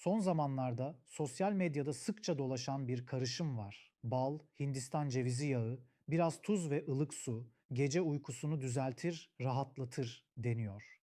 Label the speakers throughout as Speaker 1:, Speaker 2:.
Speaker 1: Son zamanlarda sosyal medyada sıkça dolaşan bir karışım var. Bal, Hindistan cevizi yağı, biraz tuz ve ılık su gece uykusunu düzeltir, rahatlatır deniyor.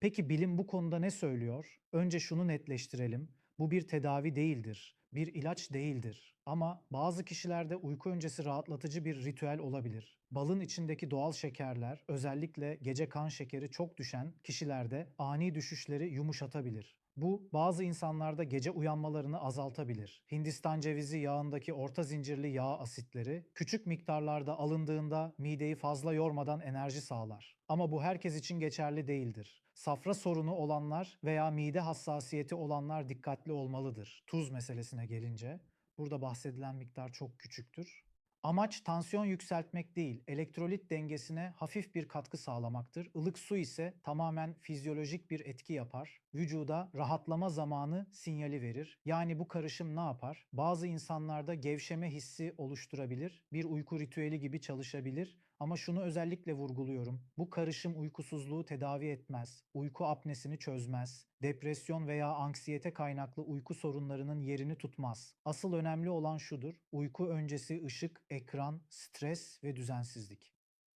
Speaker 1: Peki bilim bu konuda ne söylüyor? Önce şunu netleştirelim. Bu bir tedavi değildir, bir ilaç değildir. Ama bazı kişilerde uyku öncesi rahatlatıcı bir ritüel olabilir. Balın içindeki doğal şekerler, özellikle gece kan şekeri çok düşen kişilerde ani düşüşleri yumuşatabilir. Bu bazı insanlarda gece uyanmalarını azaltabilir. Hindistan cevizi yağındaki orta zincirli yağ asitleri küçük miktarlarda alındığında mideyi fazla yormadan enerji sağlar. Ama bu herkes için geçerli değildir. Safra sorunu olanlar veya mide hassasiyeti olanlar dikkatli olmalıdır. Tuz meselesine gelince burada bahsedilen miktar çok küçüktür. Amaç tansiyon yükseltmek değil, elektrolit dengesine hafif bir katkı sağlamaktır. Ilık su ise tamamen fizyolojik bir etki yapar. Vücuda rahatlama zamanı sinyali verir. Yani bu karışım ne yapar? Bazı insanlarda gevşeme hissi oluşturabilir. Bir uyku ritüeli gibi çalışabilir. Ama şunu özellikle vurguluyorum. Bu karışım uykusuzluğu tedavi etmez. Uyku apnesini çözmez. Depresyon veya anksiyete kaynaklı uyku sorunlarının yerini tutmaz. Asıl önemli olan şudur. Uyku öncesi ışık, ekran, stres ve düzensizlik.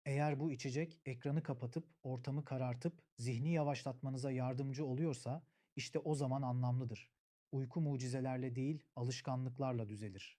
Speaker 1: Eğer bu içecek ekranı kapatıp ortamı karartıp zihni yavaşlatmanıza yardımcı oluyorsa işte o zaman anlamlıdır. Uyku mucizelerle değil, alışkanlıklarla düzelir.